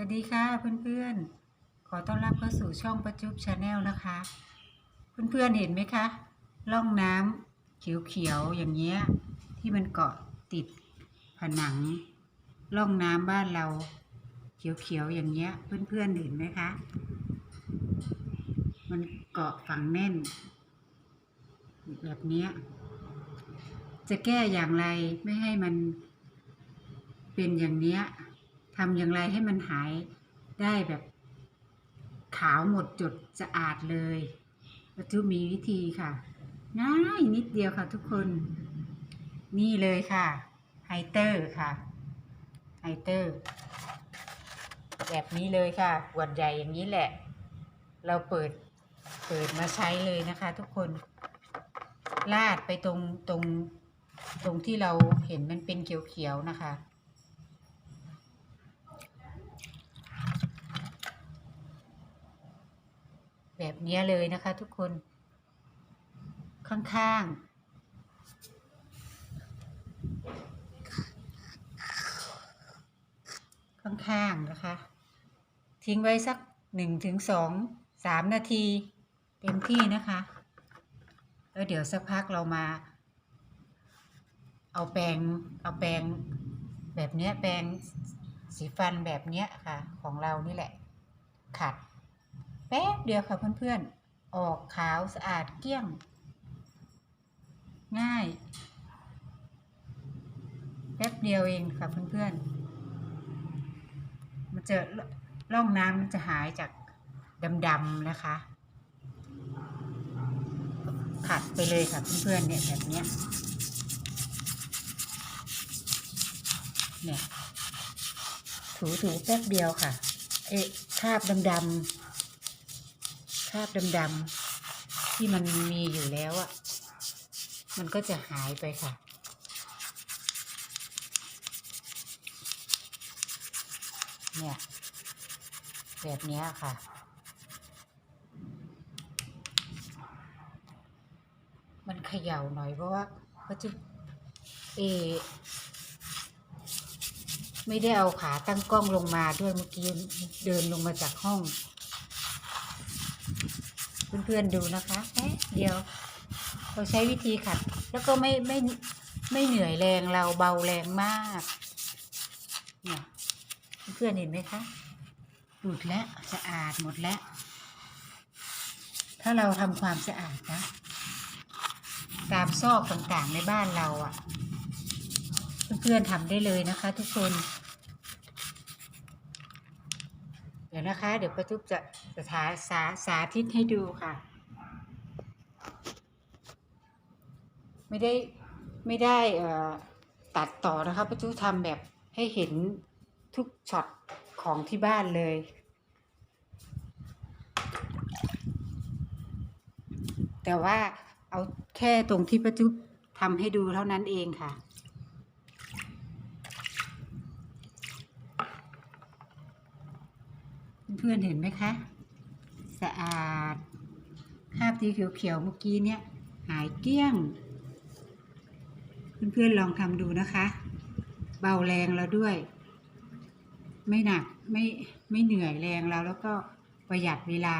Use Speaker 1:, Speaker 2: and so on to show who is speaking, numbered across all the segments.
Speaker 1: วัสดีค่ะเพื่อนๆ ขอต้อนรับเข้าสู่ช่องประจุบชาแนลนะคะ เพื่อนๆเห็นไหมคะร่องน้ำเขียวๆอย่างเงี้ยที่มันเกาะติดผนังร่องน้ำบ้านเราเขียวๆอย่างเงี้ยเพื่อนๆเห็นไหมคะ มันเกาะฝังแน่น แบบเนี้ยจะแก้อย่างไรไม่ให้มันเป็นอย่างเนี้ย ทำอย่างไรให้มันหายได้แบบขาวหมดจดสะอาดเลยปัจจุมีวิธีค่ะ ง่ายนิดเดียวค่ะทุกคน นี่เลยค่ะ ไฮเตอร์ค่ะ ไฮเตอร์ แบบนี้เลยค่ะขวดใหญ่อย่างนี้แหละ เราเปิดเปิดมาใช้เลยนะคะทุกคน ลาดไปตรงตรงตรงที่เราเห็นมันเป็นเขียวๆนะคะ แบบนี้เลยนะคะทุกคน ข้างๆข้างๆนะคะ ทิ้งไว้สักหนึ่งถึงสองสามนาทีเต็มที่นะคะ แล้วเดี๋ยวสักพักเรามา เอาแปรงเอาแปรงแบบเนี้ยแปรงสีฟันแบบเนี้ยค่ะ ของเรานี่แหละ ขัด แป๊บเดียวค่ะเพื่อนๆ ออกขาวสะอาดเกลี้ยง ง่าย แป๊บเดียวเองค่ะเพื่อนๆ มันจะร่องน้ำมันจะหายจากดำๆนะคะ ขัดไปเลยค่ะเพื่อนๆ เนี่ยแบบเนี้ย เนี่ย ถูๆ แป๊บเดียวค่ะ เอ๊ะคราบดำๆ คราบดำๆที่มันมีอยู่แล้วอะ่ะ มันก็จะหายไปค่ะ เนี่ย แบบนี้ค่ะมันเขย่าหน่อยเพราะว่าก็จะเอ ไม่ได้เอาขาตั้งกล้องลงมาด้วยเมื่อกี้เดินลงมาจากห้อง เพื่อนๆดูนะคะแป๊บเดียว เราใช้วิธีขัด แล้วก็ไม่ไม่ไม่เหนื่อยแรงเราเบาแรงมากเนี่ยเพื่อนเห็นไหมคะหลุดแล้วสะอาดหมดแล้ว ถ้าเราทำความสะอาดนะ ตามซอกต่างๆในบ้านเราอะ่ะ เพื่อนๆทำได้เลยนะคะทุกคน เดี๋ยวนะคะ เดี๋ยวประจุบจะจะสาสาสาธิตให้ดูค่ะ ไม่ได้ไม่ได้ตัดต่อนะคะประจุทำแบบให้เห็นทุกช็อตของที่บ้านเลยแต่ว่าเอาแค่ตรงที่ประจุทำให้ดูเท่านั้นเองค่ะ เพื่อนๆเห็นไหมคะ สะอาดคราบที่เขียวๆเมื่อกี้เนี่ยหายเกลี้ยง เพื่อนๆลองทำดูนะคะ เบาแรงแล้วด้วย ไม่หนักไม่ไม่เหนื่อยแรงแล้วแล้วก็ประหยัดเวลา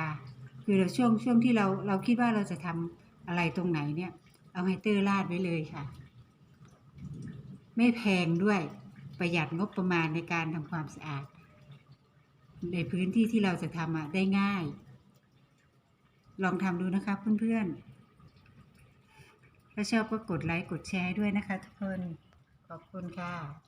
Speaker 1: คือเราช่วงช่วงที่เราเราคิดว่าเราจะทำอะไรตรงไหนเนี่ย เอาไฮเตอร์ลาดไว้เลยค่ะ ไม่แพงด้วยประหยัดงบประมาณในการทำความสะอาด ในพื้นที่ที่เราจะทำอะได้ง่าย ลองทำดูนะคะเพื่อนๆ ถ้าชอบก็กดไลค์กดแชร์ด้วยนะคะทุกคน ขอบคุณค่ะ